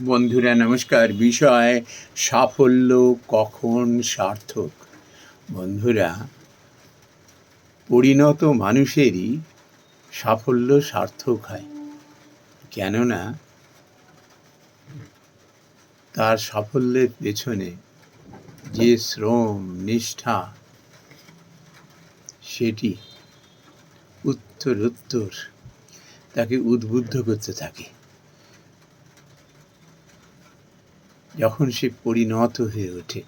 বন্ধুরা, নমস্কার। বিষয়, সাফল্য কখন সার্থক? বন্ধুরা, পরিণত মানুষেরই সাফল্য সার্থক হয়। কেননা, তার সাফল্যের পেছনে যে শ্রম, নিষ্ঠা, সেটি উত্তরোত্তর তাকে উদ্বুদ্ধ করতে থাকে। যখন সে পরিণত হয়ে ওঠে।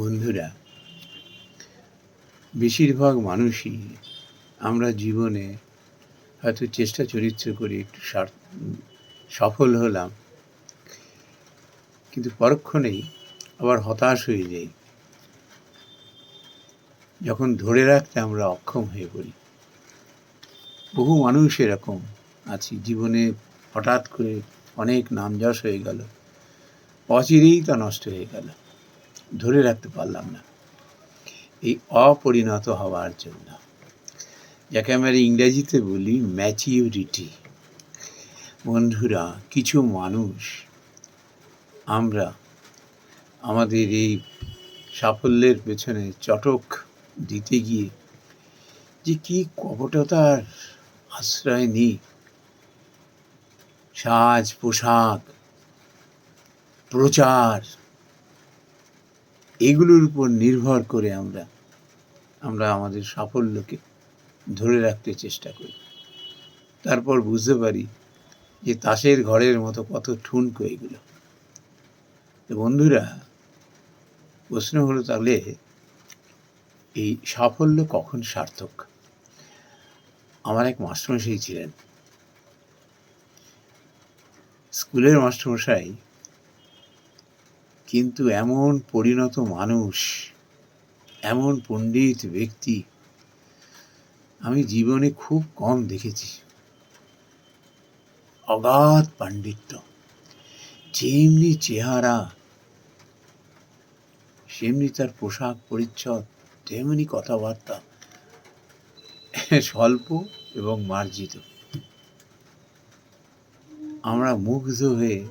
বন্ধুরা, বেশিরভাগ মানুষই আমরা জীবনে হয়তো চেষ্টা চরিত্র করে একটু সফল হলাম, কিন্তু পরক্ষণেই আবার হতাশ হয়ে যাই। যখন ধরে রাখতে আমরা অক্ষম হয়ে পড়ি। বহু মানুষ এরকম আছি, জীবনে হঠাৎ করে অনেক নামযশ হয়ে গেল। অচিরেই তা নষ্ট হয়ে গেল। ধরে রাখতে পারলাম না। এই অপরিণত হওয়ার জন্য। যাকে আমরা ইংরেজিতে বলি ম্যাচিউরিটি। বন্ধুরা, কিছু মানুষ আমরা আমাদের এই সাফল্যের পেছনে চটক দিতে গিয়ে যে কি কপটতার আশ্রয় নিই সাজ পোশাক প্রচার, এগুলোর উপর নির্ভর করে আমরা আমরা আমাদের সাফল্যকে ধরে রাখতে চেষ্টা করি। তারপর বুঝতে পারি যে তাসের ঘরের মতো কত ঠুনকো এগুলো। তো বন্ধুরা, প্রশ্ন হলো তাহলে, এই সাফল্য কখন সার্থক? আমার এক মাস্টারমশাই ছিলেন। স্কুলের মাস্টারমশাই। কিন্তু এমন পরিণত মানুষ, এমন পণ্ডিত ব্যক্তি আমি জীবনে খুব কম দেখেছি। অগাধ পাণ্ডিত্য, যেমনি চেহারা, সেমনি তার পোশাক পরিচ্ছদ, তেমনি কথাবার্তা, স্বল্প এবং মার্জিত। আমরা মুগ্ধ হয়ে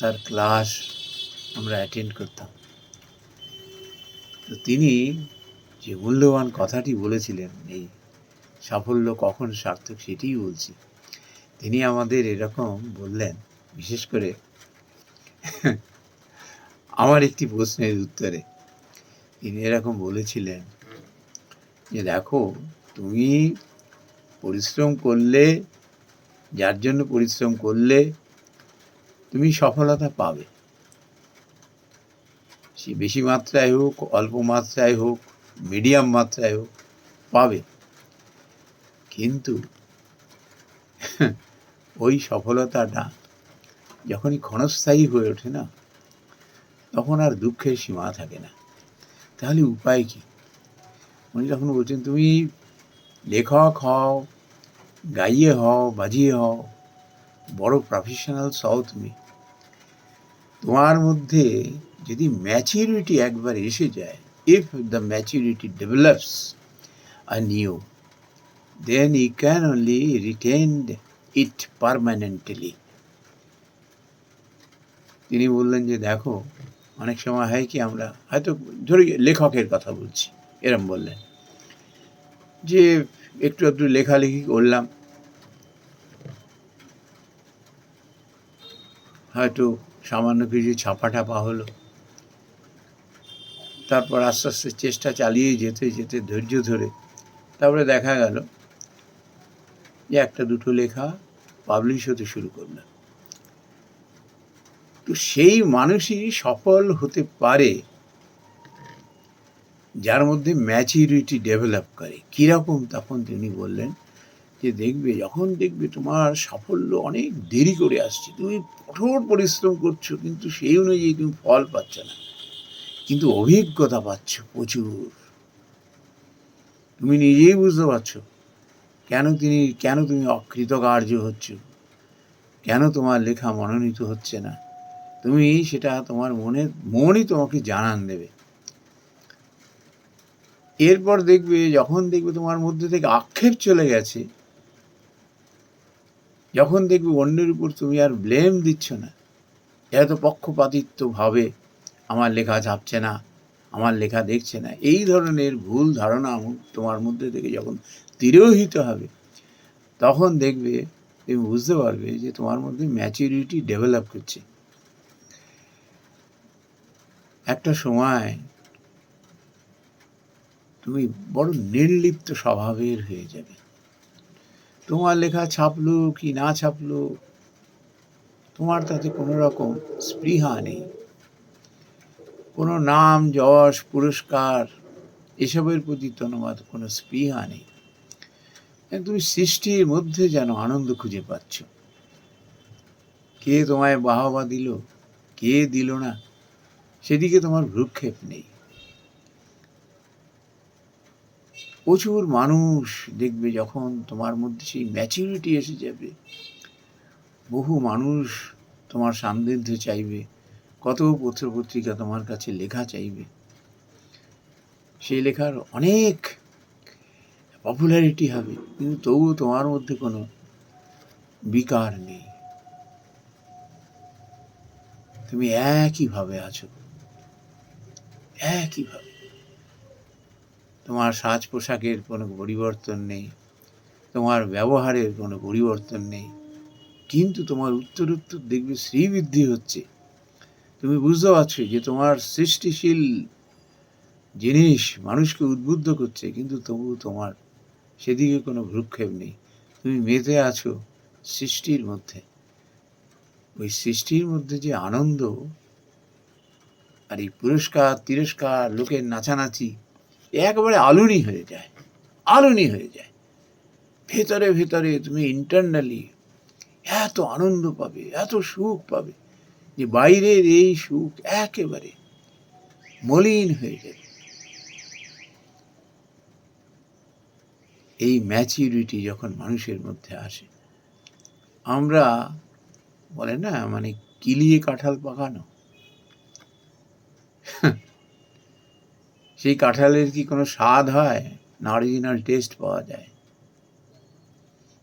তার ক্লাস আমরা অ্যাটেন্ড করতাম। তো তিনি যে মূল্যবান কথাটি বলেছিলেন, এই সাফল্য কখন সার্থক সেটিই বলছি। তিনি আমাদের এরকম বললেন, বিশেষ করে আমার একটি প্রশ্নের উত্তরে। তিনি এরকম বলেছিলেন যে, দেখো, তুমি পরিশ্রম করলে যার জন্য পরিশ্রম করলে তুমি সফলতা পাবে। সে বেশি মাত্রায় হোক, অল্প মাত্রায় হোক মিডিয়াম মাত্রায় হোক, পাবে। কিন্তু ওই সফলতাটা যখনই ক্ষণস্থায়ী হয়ে ওঠে না, তখন আর দুঃখের সীমা থাকে না। তাহলে উপায় কি? উনি যখন বলছেন, তুমি লেখক হও গাইয়ে হও, বাজিয়ে হও, বড় প্রফেশনালস হও তুমি। তোমার মধ্যে যদি ম্যাচিউরিটি একবার এসে যায় if the maturity develops a new then you can only retained it permanently তিনি বললেন যে, দেখো, অনেক সময় হয় কি, আমরা হয়তো ধরি লেখকের কথা বলছি। এরম বললেন। যে একটু একটু লেখালেখি করলাম। হয়তো সামান্য কিছু ছাপা টাপা হলো। তারপর আস্তে আস্তে চেষ্টা চালিয়ে যেতে যেতে ধৈর্য ধরে তারপরে দেখা গেল যে একটা দুটো লেখা পাবলিশ হতে শুরু করলাম। তো সেই মানুষই সফল হতে পারে যার মধ্যে ম্যাচিউরিটি ডেভেলপ করে। কীরকম তখন তিনি বললেন যে, দেখবে, যখন দেখবে তোমার সাফল্য অনেক দেরি করে আসছে, তুমি কঠোর পরিশ্রম করছ, কিন্তু সেই অনুযায়ী তুমি ফল পাচ্ছ না। কিন্তু অভিজ্ঞতা পাচ্ছ প্রচুর। তুমি নিজেই বুঝতে পারছ কেন তিনি, কেন তুমি অকৃতকার্য হচ্ছ। কেন তোমার লেখা মনোনীত হচ্ছে না। তুমি সেটা তোমার মনের মনই তোমাকে জানান দেবে। এরপর দেখবে, যখন দেখবে তোমার মধ্যে থেকে আক্ষেপ চলে গেছে, যখন দেখবে অন্যের উপর তুমি আর ব্লেম দিচ্ছ না। এত পক্ষপাতিত্ব ভাবে, আমার লেখা ছাপছে না, আমার লেখা দেখছে না। এই ধরনের ভুল ধারণা তোমার মধ্যে থেকে যখন তিরোহিত হবে, তখন দেখবে, তুমি বুঝতে পারবে যে তোমার মধ্যে ম্যাচুরিটি ডেভেলপ করছে। একটা সময় তুমি বড় নির্লিপ্ত স্বভাবের হয়ে যাবে। তোমার লেখা ছাপলো কি না ছাপলো, তোমার তাতে কোনো রকম স্পৃহা নেই। কোনো নাম, যশ, পুরস্কার, এসবের প্রতি তোমার কোনো স্পৃহা নেই। তুমি সৃষ্টির মধ্যে যেন আনন্দ খুঁজে পাচ্ছ। কে তোমায় বাহবা দিল, কে দিল না, সেদিকে তোমার ভ্রুক্ষেপ নেই। প্রচুর মানুষ দেখবে যখন তোমার মধ্যে সেই ম্যাচুরিটি এসে যাবে। বহু মানুষ তোমার সান্নিধ্য চাইবে। কত পত্র পত্রিকা তোমার কাছে লেখা চাইবে। সেই লেখার অনেক পপুলারিটি হবে, কিন্তু তবুও তোমার মধ্যে কোনো বিকার নেই। তুমি একইভাবে আছো। একইভাবে। তোমার সাজ পোশাকের কোনো পরিবর্তন নেই, তোমার ব্যবহারের কোনো পরিবর্তন নেই, কিন্তু তোমার উত্তর উত্তর দেখবে শ্রীবৃদ্ধি হচ্ছে। তুমি বুঝতে পারছ যে তোমার সৃষ্টিশীল জিনিস মানুষকে উদ্বুদ্ধ করছে, কিন্তু তবু তোমার সেদিকে কোনো ভ্রুক্ষেপ নেই। তুমি মেতে আছো সৃষ্টির মধ্যে। ওই সৃষ্টির মধ্যে যে আনন্দ, আর এই পুরস্কার, তিরস্কার, লোকের নাচানাচি একেবারে আলুনি হয়ে যায় আলুনি হয়ে যায়। ভেতরে ভেতরে তুমি ইন্টারনালি এত আনন্দ পাবে, এত সুখ পাবে যে বাইরের এই সুখ একেবারে মলিন হয়ে যাবে। এই ম্যাচিউরিটি যখন মানুষের মধ্যে আসে, আমরা বলে না মানে কিলিয়ে কাঁঠাল পাকানো। সেই কাঁঠালের কি কোনো স্বাদ হয়? না অরিজিনাল টেস্ট পাওয়া যায়।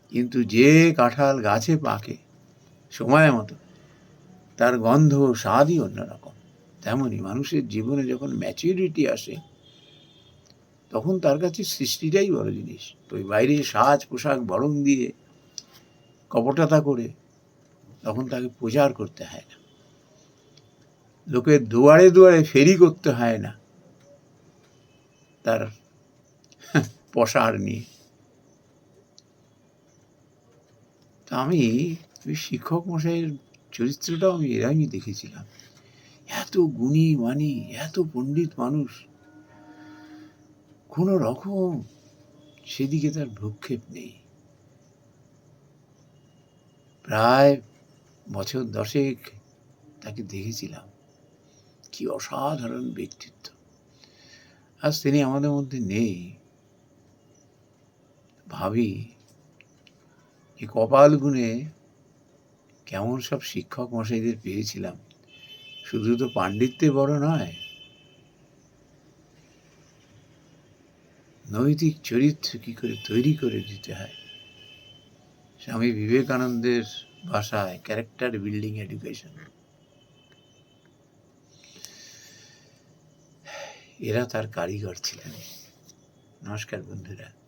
কিন্তু যে কাঁঠাল গাছে পাকে, সময় মতো, তার গন্ধ স্বাদই অন্যরকম। তেমনই মানুষের জীবনে যখন ম্যাচিউরিটি আসে, তখন তার কাছে সৃষ্টিটাই বড় জিনিস। তো ওই বাইরে সাজ পোশাক বরং দিয়ে কপটতা করে, তখন তাকে প্রচার করতে হয় না। লোকের দুয়ারে দুয়ারে ফেরি করতে হয় না। তার পসার নিয়ে তা আমি ওই শিক্ষক মশাইয়ের চরিত্রটাও আমি এরামই দেখেছিলাম। এত গুণী মানি, এত পণ্ডিত মানুষ। কোনো রকম সেদিকে তার ভ্রুক্ষেপ নেই। প্রায় বছর দশেক তাকে দেখেছিলাম। কি অসাধারণ ব্যক্তিত্ব। আজ তিনি আমাদের মধ্যে নেই। ভাবি এই কপাল গুণে কেমন সব শিক্ষক মশাইদের পেয়েছিলাম। শুধু তো পাণ্ডিত্যে বড় নয়। নৈতিক চরিত্র কি করে তৈরি করে দিতে হয়? স্বামী বিবেকানন্দের ভাষায় ক্যারেক্টার বিল্ডিং এডুকেশন এরা তার কারিগর ছিলেন। নমস্কার বন্ধুরা।